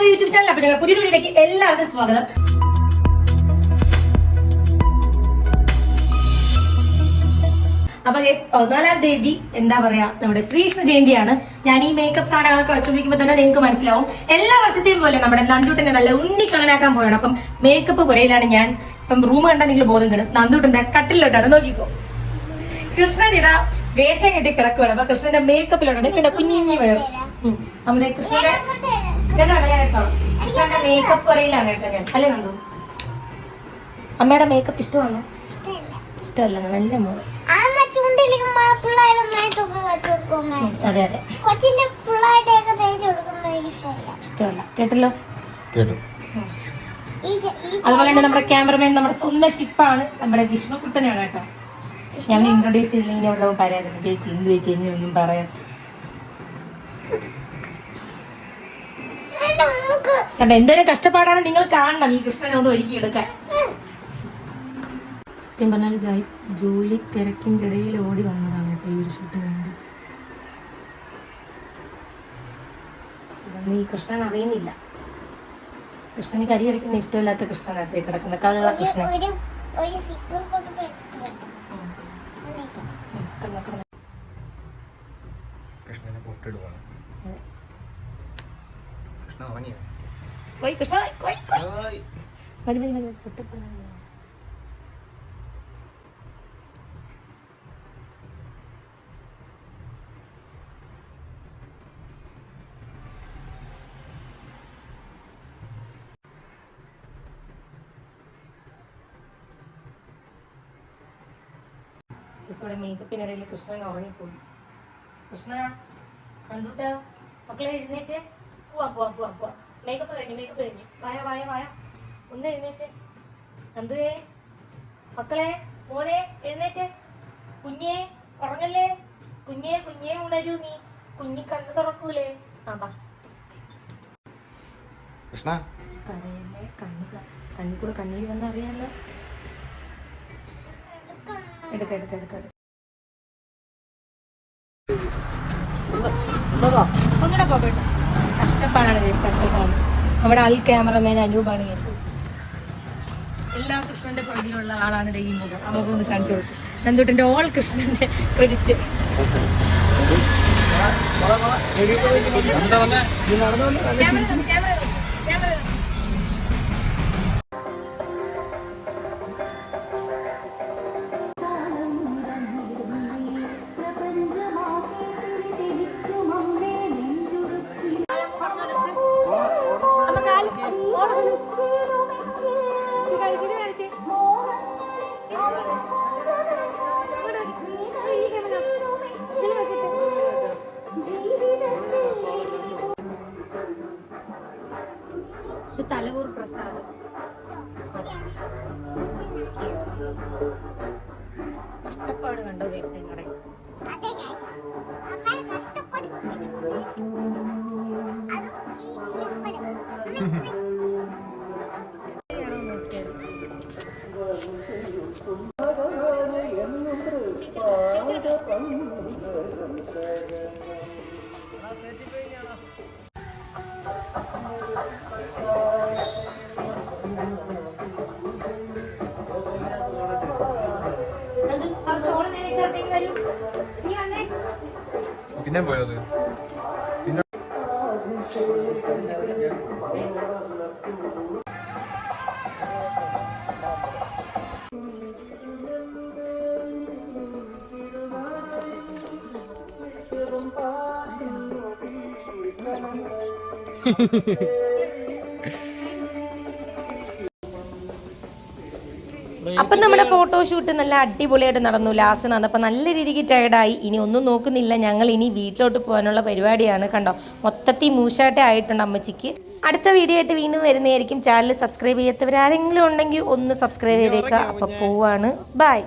To YouTube channel അപ്പൊ ഞങ്ങൾ പുതിയ വീഡിയോയിലേക്ക് എല്ലാവർക്കും സ്വാഗതം. അപ്പൊ ഗേസ് പതിനാലാം തീയതി എന്താ പറയാ നമ്മുടെ ശ്രീകൃഷ്ണ ജയന്തിയാണ്. ഞാൻ ഈ മേക്കപ്പ് സാധനങ്ങളൊക്കെ വെച്ചോണ്ടിരിക്കുമ്പോ തന്നെ നിങ്ങൾക്ക് മനസ്സിലാവും. എല്ലാ വർഷത്തെയും പോലെ നമ്മുടെ നന്ദൂട്ടനെ നല്ല ഉണ്ണി ഉണ്ണിക്കണനാക്കാൻ പോയാണ് അപ്പം മേക്കപ്പ് പുരയിലാണ് ഞാൻ. ഇപ്പം റൂം കണ്ടാൽ നിങ്ങൾ ബോധം കിടും. നന്ദൂട്ടന്റെ കട്ടിലോട്ടാണ് നോക്കിക്കോ. കൃഷ്ണൻ ഇതാ വേഷം കെട്ടി കിടക്കുകയാണ് അപ്പൊ കൃഷ്ണന്റെ മേക്കപ്പിലാണ് കുഞ്ഞു കുഞ്ഞിഞ്ഞി വേണം നമ്മുടെ കൃഷ്ണന്റെ ഇതാണ് ഞാൻ മേക്കപ്പ് പുരയിലാണ് കേട്ടോ ഞാൻ അല്ലേ നന്ദു? അമ്മയുടെ മേക്കപ്പ് ഇഷ്ടമാണോ? ഇഷ്ടമല്ല നല്ല മോൾ. അതെ അതെ. ഇഷ്ടമല്ല. കേട്ടല്ലോ? കേട്ടു. അതുപോലെ തന്നെ നമ്മുടെ ക്യാമറമാൻ നമ്മുടെ സ്വന്തം ഷിപ്പാണ്. നമ്മുടെ വിഷ്ണു കുട്ടനാണ് കേട്ടോ. ഞങ്ങൾ ഇൻട്രൊഡ്യൂസ് ചെയ്തില്ലെങ്കിൽ അവിടെ പറയാതെ ചേച്ചി എന്ത് ചേച്ചി എന്നൊന്നും പറയാം എന്റെ മൂക്ക് കണ്ട എന്തൊരു കഷ്ടപ്പാടാണ് നിങ്ങൾ കാണണം. ഈ കൃഷ്ണനെ ഒന്ന് ഒരുക്കി എടുക്കാൻ. സത്യം പറഞ്ഞാൽ ഗൈസ് ജോലി തിരക്കിന്റെ ഇടയിൽ ഓടി വന്നതാണ് കേട്ടോ ഈ ഒരു ഷൂട്ടിന് വേണ്ടി. ഇതൊന്നും ഈ കൃഷ്ണൻ അറിയുന്നില്ല. കൃഷ്ണന് കരി വരയ്ക്കുന്ന ഇഷ്ടമില്ലാത്ത കൃഷ്ണൻ ഈ കിടക്കുന്ന കള്ള കൃഷ്ണൻ. ഒരു ഒരു സിക്കർ കൊണ്ട് പെട്ടെന്ന് ഉം, കള്ള കൃഷ്ണൻ. കൃഷ്ണനെ പൊട്ടിടുവാണ്. കൃഷ്ണ ഉറങ്ങിയോ? പോയി കൃഷ്ണ പോയി, പോയി. മതി മതി മതി. ഇവിടെ മേക്കപ്പിനിടയിൽ കൃഷ്ണൻ ഉറങ്ങിപ്പോയി കൃഷ്ണ നന്ദൂട്ട മക്കളെ എഴുന്നേറ്റ് പോവാ പോവാ പോവാ പോവാ മേക്കപ്പ് കഴിഞ്ഞു മേക്കപ്പ് കഴിഞ്ഞു വായ വായ വായ ഒന്ന് എഴുന്നേറ്റ് നന്ദുവേ മക്കളെ മോനെ എഴുന്നേറ്റ് കുഞ്ഞേ ഉറങ്ങല്ലേ കുഞ്ഞേ കുഞ്ഞേ ഉണരൂ നീ കുഞ്ഞി കണ്ണു തുറക്കൂലേ ആ ബാ കൃഷ്ണ കരയല്ലേ കണ്ണു കണ്ണിൽ കൂടെ കണ്ണീര് വന്ന അറിയാലോ എടുക്ക എടുക്ക എടുക്ക അങ്ങോട്ടാ പോകോ? പോകട്ടെ കഷ്ടപ്പാടാണ് കേസ് കഷ്ടപ്പാട് നമ്മുടെ അൽ ക്യാമറമാൻ അനൂപാണ് കേസ് എല്ലാ കൃഷ്ണന്റെ പുറകിലുള്ള ആളാണ് ദേ ഈ മുഖം. ആ മുഖം ഒന്ന് കാണിച്ചു കൊടുക്കും. നന്ദൂട്ടന്റെ ഓൾ കൃഷ്ണന്റെ ക്രെഡിറ്റ് ഇത് തലവൂർ പ്രസാദ്. കഷ്ടപ്പാട് കണ്ടോ കേസ് നിങ്ങളുടെ അതെ Yine boyalıyor. Yine... Hehehehe അപ്പം നമ്മുടെ ഫോട്ടോഷൂട്ട് നല്ല അടിപൊളിയായിട്ട് നടന്നു. ലാസ്റ്റ് നടന്നപ്പോൾ നല്ല രീതിക്ക് ടയർഡായി ഇനി ഒന്നും നോക്കുന്നില്ല. ഞങ്ങൾ ഇനി വീട്ടിലോട്ട് പോകാനുള്ള പരിപാടിയാണ് കണ്ടോ? മൊത്തത്തിൽ മൂശാട്ടെ ആയിട്ടുണ്ട് അമ്മച്ചിക്ക്. അടുത്ത വീഡിയോ ആയിട്ട് വീണ്ടും വരുന്നതായിരിക്കും. ചാനൽ സബ്സ്ക്രൈബ് ചെയ്യാത്തവരാരെങ്കിലും ഉണ്ടെങ്കിൽ ഒന്ന് സബ്സ്ക്രൈബ് ചെയ്തേക്കുക അപ്പോൾ പോവാണ്. ബൈ